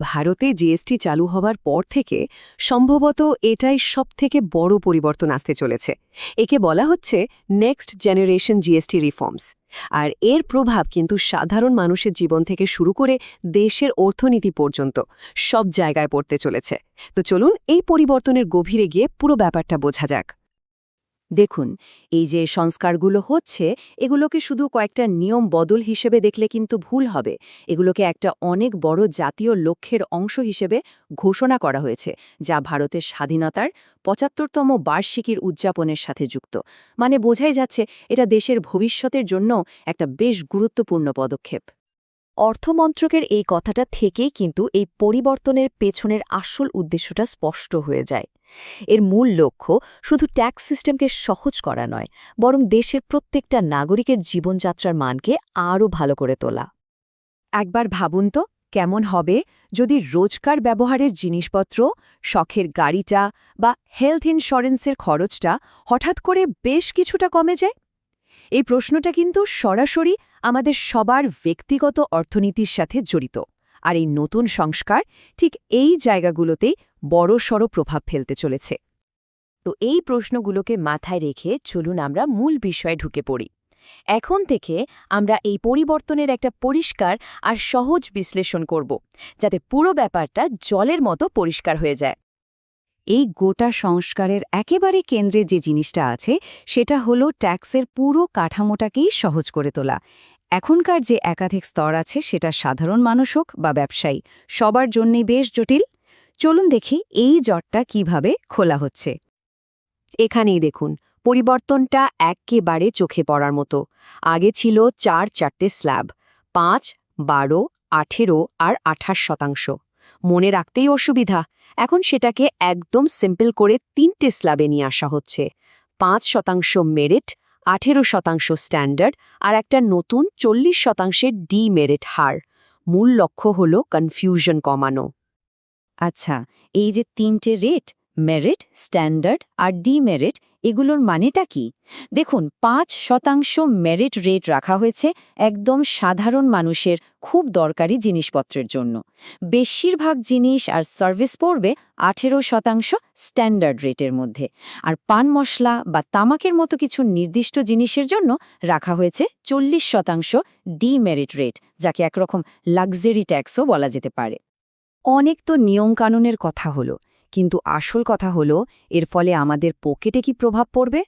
ভারতে জিএসটি চালু হবার পর থেকে সম্ভবত এটাই সবথেকে বড় পরিবর্তন আসতে চলেছে। একে বলা হচ্ছে নেক্সট জেনারেশন জিএসটি রিফর্মস আর এর প্রভাব কিন্তু সাধারণ মানুষের জীবন থেকে শুরু করে দেশের অর্থনীতি পর্যন্ত সব জায়গায় পড়তে চলেছে। তো চলুন এই পরিবর্তনের গভীরে গিয়ে পুরো ব্যাপারটা বোঝা যাক। দেখুন, এই যে সংস্কারগুলো হচ্ছে, এগুলোকে শুধু কয়েকটা নিয়ম বদল হিসেবে দেখলে কিন্তু ভুল হবে। এগুলোকে একটা অনেক বড় জাতীয় লক্ষ্যের অংশ হিসেবে ঘোষণা করা হয়েছে, যা ভারতের স্বাধীনতার পঁচাত্তরতম বার্ষিকীর উদযাপনের সাথে যুক্ত। মানে বোঝাই যাচ্ছে, এটা দেশের ভবিষ্যতের জন্য একটা বেশ গুরুত্বপূর্ণ পদক্ষেপ। অর্থমন্ত্রকের এই কথাটা থেকেই কিন্তু এই পরিবর্তনের পেছনের আসল উদ্দেশ্যটা স্পষ্ট হয়ে যায়। এর মূল লক্ষ্য শুধু ট্যাক্স সিস্টেমকে সহজ করা নয়, বরং দেশের প্রত্যেকটা নাগরিকের জীবনযাত্রার মানকে আরও ভালো করে তোলা। একবার ভাবুন তো, কেমন হবে যদি রোজকার ব্যবহারের জিনিসপত্র, শখের গাড়িটা বা হেলথ ইন্স্যুরেন্সের খরচটা হঠাৎ করে বেশ কিছুটা কমে যায়? এই প্রশ্নটা কিন্তু সরাসরি আমাদের সবার ব্যক্তিগত অর্থনীতির সাথে জড়িত। আর এই নতুন সংস্কার ঠিক এই জায়গাগুলোতেই বড়সড় প্রভাব ফেলতে চলেছে। তো এই প্রশ্নগুলোকে মাথায় রেখে চলুন আমরা মূল বিষয়ে ঢুকে পড়ি। এখন থেকে আমরা এই পরিবর্তনের একটা পরিষ্কার আর সহজ বিশ্লেষণ করব, যাতে পুরো ব্যাপারটা জলের মতো পরিষ্কার হয়ে যায়। এই গোটা সংস্কারের একেবারে কেন্দ্রে যে জিনিসটা আছে, সেটা হলো ট্যাক্সের পুরো কাঠামোটাকেই সহজ করে তোলা। এখনকার যে একাধিক স্তর আছে, সেটা সাধারণ মানুষ হোক বা ব্যবসায়ী, সবার জন্যই বেশ জটিল। চলুন দেখি এই জটটা কীভাবে খোলা হচ্ছে। এখানেই দেখুন, পরিবর্তনটা একেবারে চোখে পড়ার মতো। আগে ছিল চার চারটে স্ল্যাব, পাঁচ, বারো, আঠেরো আর আঠাশ শতাংশ। মনে রাখতেই অসুবিধা। এখন সেটাকে একদম সিম্পল করে তিনটে স্ল্যাবে নিয়ে আসা হচ্ছে। পাঁচ শতাংশ মেরিট আঠেরো শতাংশ স্ট্যান্ডার্ড আর একটা নতুন চল্লিশ শতাংশের ডি মেরিট হার। মূল লক্ষ্য হল কনফিউশন কমানো। আচ্ছা এই যে তিনটে রেট মেরিট স্ট্যান্ডার্ড আর ডিমেরিট এগুলোর মানেটা কি? দেখুন, পাঁচ শতাংশ মেরিট রেট রাখা হয়েছে একদম সাধারণ মানুষের খুব দরকারি জিনিসপত্রের জন্য। বেশিরভাগ জিনিস আর সার্ভিস পড়বে আঠেরো শতাংশ স্ট্যান্ডার্ড রেটের মধ্যে। আর পান মশলা বা তামাকের মতো কিছু নির্দিষ্ট জিনিসের জন্য রাখা হয়েছে চল্লিশ শতাংশ ডিমেরিট রেট যাকে একরকম লাক্সারি ট্যাক্সও বলা যেতে পারে। অনেক তো নিয়মকানুনের কথা হলো। কিন্তু আসল কথা হলো, এর ফলে আমাদের পকেটে কি প্রভাব পড়বে?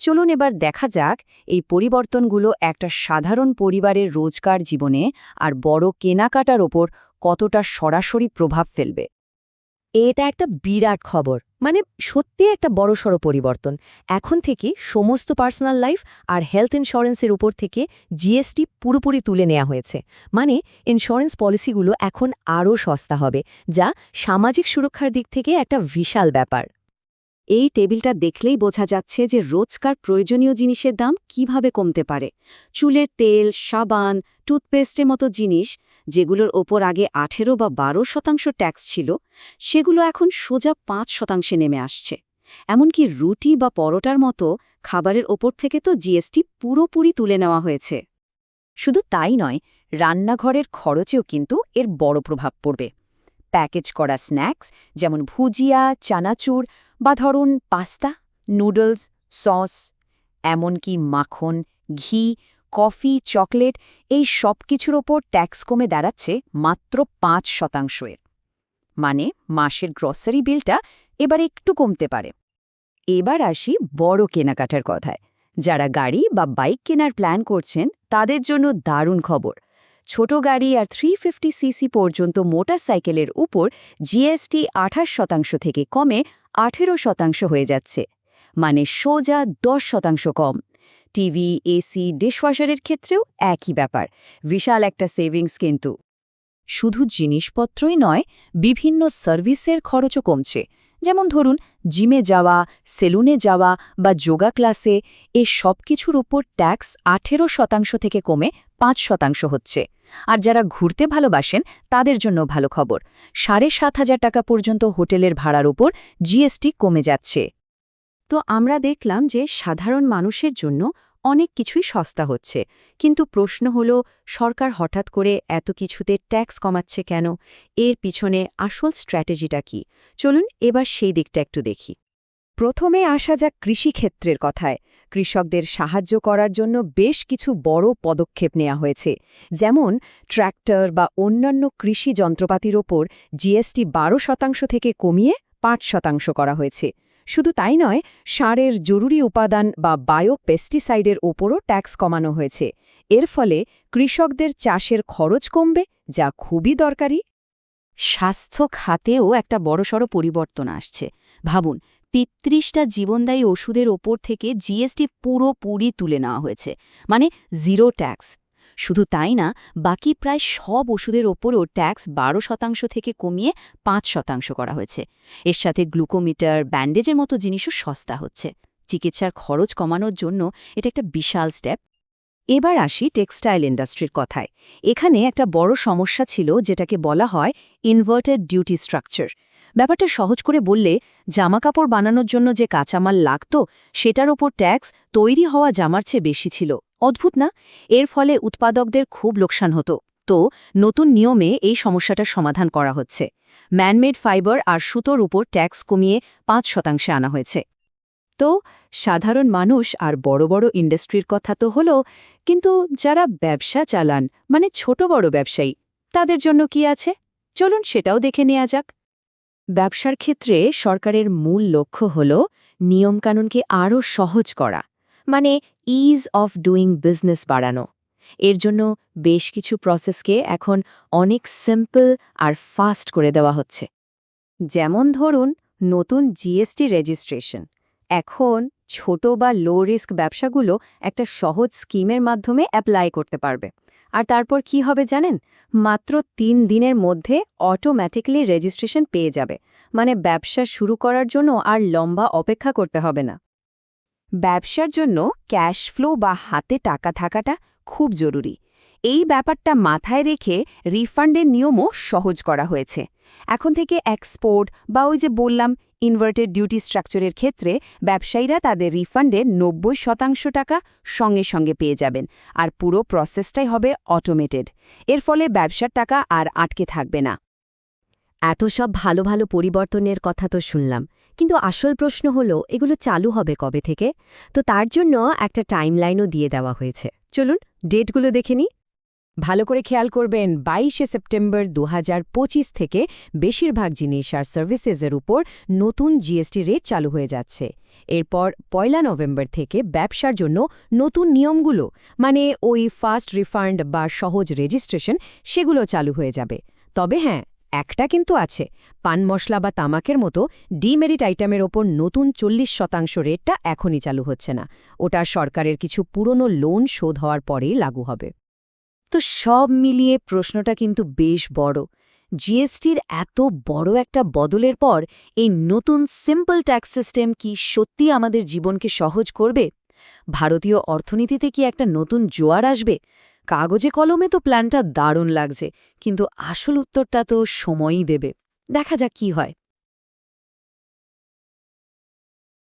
চলুন এবার দেখা যাক এই পরিবর্তনগুলো একটা সাধারণ পরিবারের রোজকার জীবনে আর বড় কেনাকাটার ওপর কতটা সরাসরি প্রভাব ফেলবে। এটা একটা বিরাট খবর। মানে সত্যি একটা বড়সড় পরিবর্তন। এখন থেকে সমস্ত পার্সোনাল লাইফ আর হেলথ ইন্স্যুরেন্সের উপর থেকে জিএসটি পুরোপুরি তুলে নেওয়া হয়েছে। মানে ইন্স্যুরেন্স পলিসিগুলো এখন আরও সস্তা হবে, যা সামাজিক সুরক্ষার দিক থেকে একটা বিশাল ব্যাপার। এই টেবিলটা দেখলেই বোঝা যাচ্ছে যে রোজকার প্রয়োজনীয় জিনিসের দাম কীভাবে কমতে পারে। চুলের তেল, সাবান, টুথপেস্টের মতো জিনিস যেগুলোর ওপর আগে আঠেরো বা বারো শতাংশ ট্যাক্স ছিল, সেগুলো এখন সোজা পাঁচ শতাংশে নেমে আসছে। এমনকি রুটি বা পরোটার মতো খাবারের ওপর থেকে তো জিএসটি পুরোপুরি তুলে নেওয়া হয়েছে। শুধু তাই নয়, রান্নাঘরের খরচেও কিন্তু এর বড় প্রভাব পড়বে। প্যাকেজ করা স্ন্যাক্স, যেমন ভুজিয়া, চানাচুর বা ধরুন পাস্তা, নুডলস, সস, এমনকি মাখন, ঘি কফি, চকলেট এই সব কিছুর ওপর ট্যাক্স কমে দাঁড়াচ্ছে মাত্র পাঁচ শতাংশের মানে মাসের গ্রসারি বিলটা এবার একটু কমতে পারে। এবার আসি বড় কেনাকাটার কথায়। যারা গাড়ি বা বাইক কেনার প্ল্যান করছেন তাদের জন্য দারুণ খবর। ছোট গাড়ি আর থ্রি ফিফটি সিসি পর্যন্ত মোটর সাইকেলের উপর জিএসটি আঠাশ শতাংশ থেকে কমে আঠেরো শতাংশ হয়ে যাচ্ছে। মানে সোজা দশ শতাংশ কম। টিভি, এসি, ডিশওয়াশারের ক্ষেত্রেও একই ব্যাপার। বিশাল একটা সেভিংস কিন্তু। শুধু জিনিসপত্রই নয়, বিভিন্ন সার্ভিসের খরচও কমছে। যেমন ধরুন, জিমে যাওয়া, সেলুনে যাওয়া বা যোগা ক্লাসে এ সব কিছুর উপর ট্যাক্স আঠেরো শতাংশ থেকে কমে পাঁচ শতাংশ হচ্ছে। আর যারা ঘুরতে ভালোবাসেন, তাদের জন্য ভালো খবর। সাড়ে সাত হাজার টাকা পর্যন্ত হোটেলের ভাড়ার উপর জিএসটি কমে যাচ্ছে। তো আমরা দেখলাম যে সাধারণ মানুষের জন্য অনেক কিছুই সস্তা হচ্ছে। কিন্তু প্রশ্ন হল, সরকার হঠাৎ করে এত কিছুতে ট্যাক্স কমাচ্ছে কেন? এর পিছনে আসল স্ট্র্যাটেজিটা কি? চলুন এবার সেই দিকটা একটু দেখি। প্রথমে আসা যাক কৃষিক্ষেত্রের কথায়। কৃষকদের সাহায্য করার জন্য বেশ কিছু বড় পদক্ষেপ নেওয়া হয়েছে। যেমন, ট্র্যাক্টর বা অন্যান্য কৃষি যন্ত্রপাতির ওপর জিএসটি বারো শতাংশ থেকে কমিয়ে পাঁচ শতাংশ করা হয়েছে। শুধু তাই নয়, সারের জরুরি উপাদান বা বায়ো পেস্টিসাইডের ওপরও ট্যাক্স কমানো হয়েছে। এর ফলে কৃষকদের চাষের খরচ কমবে, যা খুবই দরকারি। স্বাস্থ্য খাতেও একটা বড়সড় পরিবর্তন আসছে। ভাবুন, তেত্রিশটা জীবনদায়ী ওষুধের ওপর থেকে জিএসটি পুরোপুরি তুলে নেওয়া হয়েছে। মানে জিরো ট্যাক্স। শুধু তাই না, বাকি প্রায় সব ওষুধের ওপরও ট্যাক্স বারো শতাংশ থেকে কমিয়ে পাঁচ শতাংশ করা হয়েছে। এর সাথে গ্লুকোমিটার, ব্যান্ডেজের মতো জিনিসও সস্তা হচ্ছে। চিকিৎসার খরচ কমানোর জন্য এটা একটা বিশাল স্টেপ। এবার আসি টেক্সটাইল ইন্ডাস্ট্রির কথায়। এখানে একটা বড় সমস্যা ছিল যেটাকে বলা হয় ইনভার্টেড ডিউটি স্ট্রাকচার ব্যাপারটা সহজ করে বললে, জামাকাপড় বানানোর জন্য যে কাঁচামাল লাগত, সেটার ওপর ট্যাক্স তৈরি হওয়া জামার চেয়ে বেশি ছিল। অদ্ভুত না? এর ফলে উৎপাদকদের খুব লোকসান হতো। তো, নতুন নিয়মে এই সমস্যাটার সমাধান করা হচ্ছে। ম্যানমেড ফাইবার আর সুতোর উপর ট্যাক্স কমিয়ে পাঁচ শতাংশে আনা হয়েছে। তো সাধারণ মানুষ আর বড় বড় ইন্ডাস্ট্রির কথা তো হলো, কিন্তু যারা ব্যবসা চালান মানে ছোট বড় ব্যবসায়ী, তাদের জন্য কি আছে? চলুন সেটাও দেখে নেওয়া যাক। ব্যবসার ক্ষেত্রে সরকারের মূল লক্ষ্য হল নিয়মকানুনকে আরও সহজ করা মানে ইজ অফ ডুইং বিজনেস বাড়ানো। এর জন্য বেশ কিছু প্রসেসকে এখন অনেক সিম্পল আর ফাস্ট করে দেওয়া হচ্ছে। যেমন ধরুন, নতুন জিএসটি রেজিস্ট্রেশন এখন ছোট বা লো রিস্ক ব্যবসাগুলো একটা সহজ স্কিমের মাধ্যমে অ্যাপ্লাই করতে পারবে। আর তারপর কি হবে জানেন? মাত্র তিন দিনের মধ্যে অটোম্যাটিক্যালি রেজিস্ট্রেশন পেয়ে যাবে। মানে ব্যবসা শুরু করার জন্য আর লম্বা অপেক্ষা করতে হবে না। ব্যবসার জন্য ক্যাশ ফ্লো বা হাতে টাকা থাকাটা খুব জরুরি। এই ব্যাপারটা মাথায় রেখে রিফান্ডের নিয়মও সহজ করা হয়েছে। এখন থেকে এক্সপোর্ট বা ওই যে বললাম ইনভার্টেড ডিউটি স্ট্রাকচারের ক্ষেত্রে ব্যবসায়ীরা তাদের রিফান্ডের নব্বই শতাংশ টাকা সঙ্গে সঙ্গে পেয়ে যাবেন আর পুরো প্রসেসটাই হবে অটোমেটেড এর ফলে ব্যবসার টাকা আর আটকে থাকবে না। এত সব ভালো ভালো পরিবর্তনের কথা তো শুনলাম, কিন্তু আসল প্রশ্ন হলো, এগুলো চালু হবে কবে থেকে? তো তার জন্য একটা টাইমলাইনও দিয়ে দেওয়া হয়েছে। চলুন ডেটগুলো দেখে নিই। ভালো করে খেয়াল করবেন, বাইশে সেপ্টেম্বর দু হাজার পঁচিশ থেকে বেশিরভাগ জিনিস আর সার্ভিসেসের উপর নতুন জিএসটি রেট চালু হয়ে যাচ্ছে। এরপর পয়লা নভেম্বর থেকে ব্যবসার জন্য নতুন নিয়মগুলো মানে ওই ফাস্ট রিফান্ড বা সহজ রেজিস্ট্রেশন, সেগুলো চালু হয়ে যাবে। তবে হ্যাঁ একটা কিন্তু আছে। পান মশলা বা তামাকের মতো ডিমেরিট আইটেমের ওপর নতুন চল্লিশ শতাংশ রেটটা এখনই চালু হচ্ছে না। ওটা সরকারের কিছু পুরনো লোন শোধ হওয়ার পরেই লাগু হবে। তো সব মিলিয়ে প্রশ্নটা কিন্তু বেশ বড়। জিএসটির এত বড় একটা বদলের পর এই নতুন সিম্পল ট্যাক্স সিস্টেম কি সত্যি আমাদের জীবনকে সহজ করবে? ভারতীয় অর্থনীতিতে কি একটা নতুন জোয়ার আসবে? কাগজে কলমে তো প্ল্যানটা দারুণ লাগছে, কিন্তু আসল উত্তরটা তো সময়ই দেবে। দেখা যাক কি হয়।